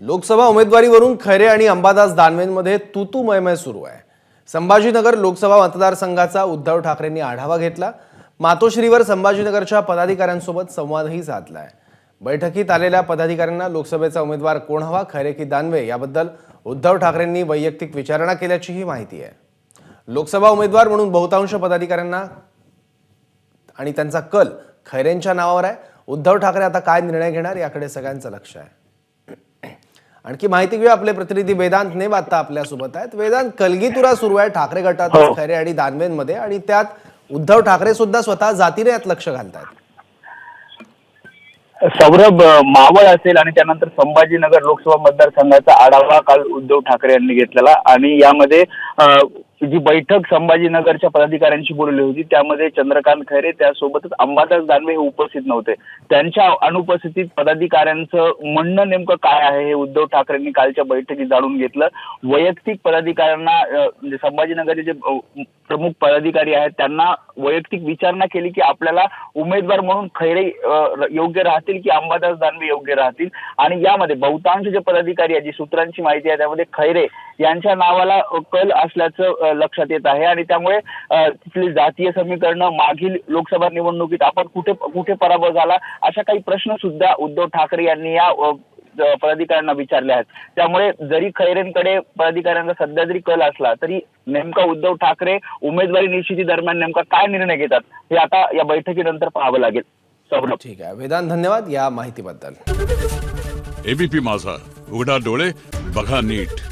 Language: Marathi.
लोकसभा उमेदवारीवरून खैरे आणि अंबादास दानवेंमध्ये तुतू मयमय सुरू आहे. संभाजीनगर लोकसभा मतदारसंघाचा उद्धव ठाकरेंनी आढावा घेतला. मातोश्रीवर संभाजीनगरच्या पदाधिकाऱ्यांसोबत संवादही साधला आहे बैठकीत आलेल्या पदाधिकाऱ्यांना लोकसभेचा उमेदवार कोण हवा खैरे की दानवे याबद्दल उद्धव ठाकरेंनी वैयक्तिक विचारणा केल्याचीही माहिती आहे. लोकसभा उमेदवार म्हणून बहुतांश पदाधिकाऱ्यांना आणि त्यांचा कल खैरेंच्या नावावर आहे. उद्धव ठाकरे आता काय निर्णय घेणार याकडे सगळ्यांचं लक्ष आहे. आणखी माहिती घेऊया आपले प्रतिनिधी वेदांत नेब आता आपल्यासोबत आहेत वेदांत कलगीतुरा सुरू आहे ठाकरे गटात हो. खैरे आणि दानवेंमध्ये आणि त्यात उद्धव ठाकरे सुद्धा स्वतः जातीने यात लक्ष घालतायत सौरभ मावळ असेल आणि त्यानंतर संभाजीनगर लोकसभा मतदारसंघाचा आढावा काल उद्धव ठाकरे यांनी घेतलेला आणि यामध्ये जी बैठक संभाजीनगरच्या पदाधिकाऱ्यांशी बोलली होती त्यामध्ये चंद्रकांत खैरे त्यासोबतच अंबादास दानवे हे उपस्थित नव्हते. त्यांच्या अनुपस्थितीत पदाधिकाऱ्यांचं म्हणणं नेमकं काय आहे हे उद्धव ठाकरेंनी कालच्या बैठकीत जाणून घेतलं. वैयक्तिक पदाधिकाऱ्यांना म्हणजे संभाजीनगरचे जे प्रमुख पदाधिकारी आहेत त्यांना वैयक्तिक विचारणा केली की आपल्याला उमेदवार म्हणून खैरे योग्य राहतील की अंबादास दानवे योग्य राहतील? आणि यामध्ये बहुतांश जे पदाधिकारी आहेत जी सूत्रांची माहिती आहे त्यामध्ये खैरे यांच्या नावाला कल असल्याचं लक्षात येत आहे. आणि त्यामुळे तिथली जातीय समीकरणं मागील लोकसभा निवडणुकीत आपण कुठे कुठे पराभव झाला अशा काही प्रश्न सुद्धा उद्धव ठाकरे यांनी या पदाधिकाऱ्यांना विचारले आहेत. त्यामुळे जरी खैरेंकडे पदाधिकाऱ्यांचा सध्या जरी कल असला तरी नेमका उद्धव ठाकरे उमेदवारी निश्चिती दरम्यान नेमका काय निर्णय घेतात हे आता या बैठकीनंतर पाहावं लागेल. ठीक आहे. वेदांत धन्यवाद या माहितीबद्दल. एबीपी माझा. उघडा डोळे बघा नीट.